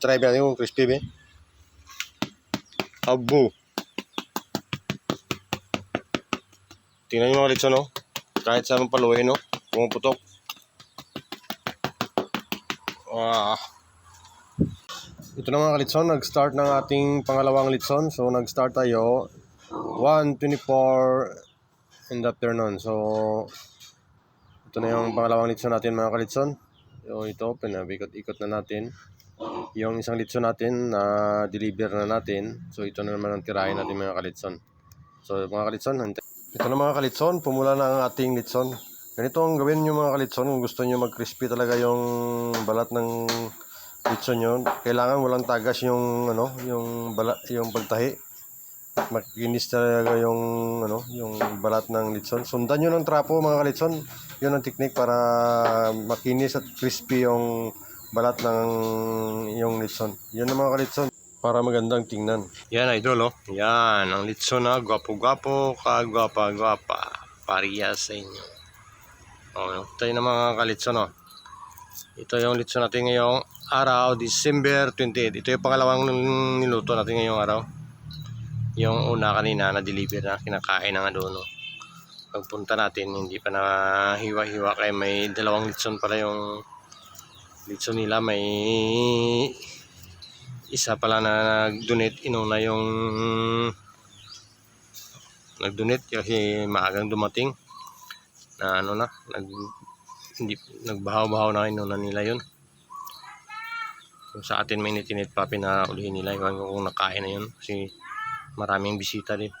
Try natin yung crispy, be. Abo. Tingnan nyo mga litson, no? Kahit sa mong paluhin, no? Pumuputok. Ah. Ito na mga kalitson, nag-start ng ating pangalawang litson. So, nag-start tayo 1.24 in the afternoon. So, ito na yung pangalawang litson natin mga kalitson. So, ito, pinabikot-ikot na natin. Yung isang litson natin na deliver na natin. So, ito na naman ang tirahin natin mga kalitson. So, mga kalitson. Ito na mga kalitson, pumula na ang ating litson. Ganito ang gawin nyo mga kalitson kung gusto nyo mag-crispy talaga yung balat ng litson nyo. Kailangan walang tagas yung ano, yung balat, yung pagtahi. Makinis talaga yung ano, yung balat ng litson. Sundan nyo ng trapo mga kalitson. Yun ang technique para makinis at crispy yung balat ng yung litson. Yan ang mga kalitson para magandang tingnan. Yan idol oh. Yan ang litson na gwapo-gwapo, kagwapa-gwapa. Pariya sa inyo. Oh, ito yung mga kalitson oh. Ito yung litson natin ngayong araw, December 28. Ito yung pangalawang niluto natin ngayong araw. Yung una kanina na deliver na kinakain na nga doon. Oh. Pagpunta natin, hindi pa na hiwa-hiwa kaya may dalawang litson pala yung litson nila. May isa pala na nag-donate. Inuna yung nag-donate kasi maagang dumating na ano na nag hindi nagbahaw-bahaw na inuna nila yun kung sa atin may nitinit pa pinaulihin nila iwan ko kung nakain na yun kasi maraming bisita din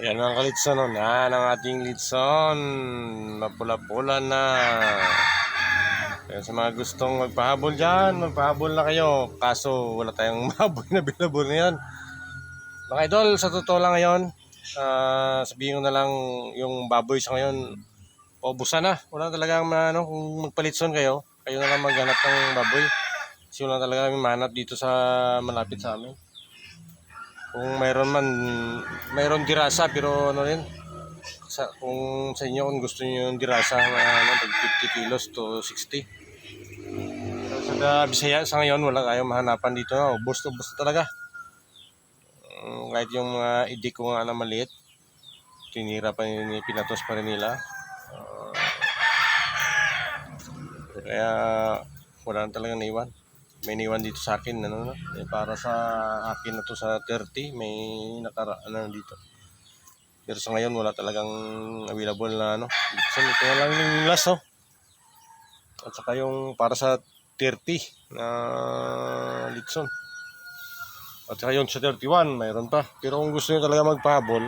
ayan ang kalitson no yan ang ating litson. Mapula-pula na. Kaya sa mga gustong magpahabol dyan magpahabol na kayo. Kaso wala tayong mahabol na bilabol na yan. Mga idol sa totoo lang ngayon ah sabihin ko na lang yung baboy sa ngayon paubusan na. Wala talagang ano kung magpalitson kayo kayo na lang maghanap ng baboy. Kasi wala talaga kami manap dito sa malapit sa amin kung mayroon man mayroon dirasa pero ano rin sa, kung sa inyo kung gusto niyo yung dirasa na ano, tag 50 kilos to 60 Pero sa Bisaya sa ngayon wala kayong mahanapan dito na ubos to ubos talaga. Mm, kahit yung mga idik ko nga na maliit tinira pa ni pinatos pa rin nila. Ah, kaya wala na talaga naiwan may naiwan dito sa akin ano, no? Eh, para sa akin na to sa 30 may nakara ano dito. Pero sa ngayon wala talagang available na ano. So ito na lang yung last oh. At saka yung para sa 30 na Litson. At saka yung sa 31, mayroon pa. Pero kung gusto niyo talaga magpahabol,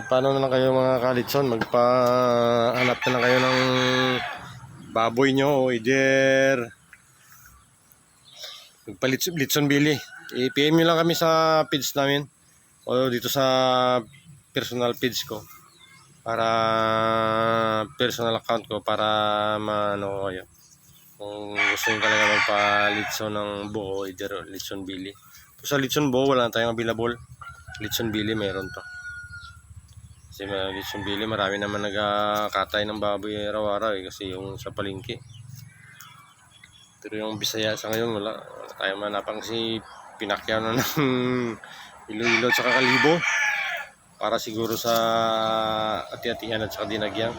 magpaano na lang kayo mga kalitson, magpahanap na lang kayo ng baboy nyo o either magpalitson litson bili. I-PM nyo lang kami sa page namin o dito sa personal page ko para personal account ko para maano ko kayo. Kung gusto nyo talaga magpalitson ng buo, either litson bili. Sa Litson Bo, wala na tayong available. Litson Billy, meron to. Kasi may Litson Billy, marami naman nagkatay ng baboy araw-araw eh, kasi yung sa palingki. Pero yung Bisaya sa ngayon, wala. Wala tayong manapang kasi pinakyaw na ng Iloilo at saka Kalibo. Para siguro sa ati-atihan at saka dinagyang.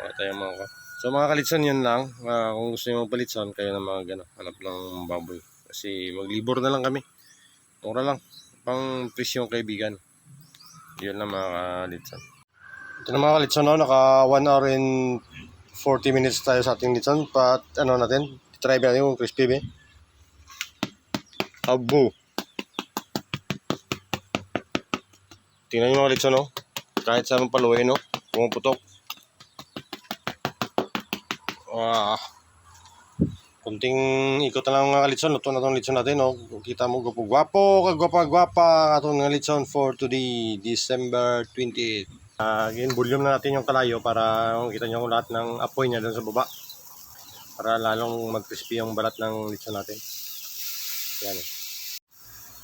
Wala tayong mga So mga kalitson yun lang. Ah, kung gusto nyo magpalitson, kayo na mga gano, hanap ng baboy. Kasi maglibor na lang kami. Mura lang. Pang presyong kaibigan. Yun lang mga kalitson. Ito na mga kalitson, no? naka 1 hour and 40 minutes tayo sa ating litson. Pat, ano natin, try natin yung crispy be. Abo. Tingnan nyo mga litson, no? Kahit sa paluhin, no? Pumuputok. Ah. Kunting ikot lang mga litson. Luto na itong litson natin. No? Kung kita mo, gwapo, gwapo, kagwapa-gwapa. Itong litson for today, December 28. Uh, again, volume na natin yung kalayo para kita nyo lahat ng apoy niya doon sa baba. Para lalong mag-crispy yung balat ng litson natin. Yan.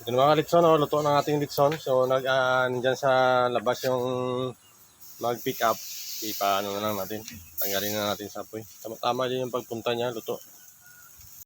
Ito na mga litson. No? Luto ng ating litson. So, nag, uh, nandyan sa labas yung mag-pick up. Ipaano na lang natin. Tanggalin na natin sa apoy. Tama-tama din yung pagpunta niya. Luto.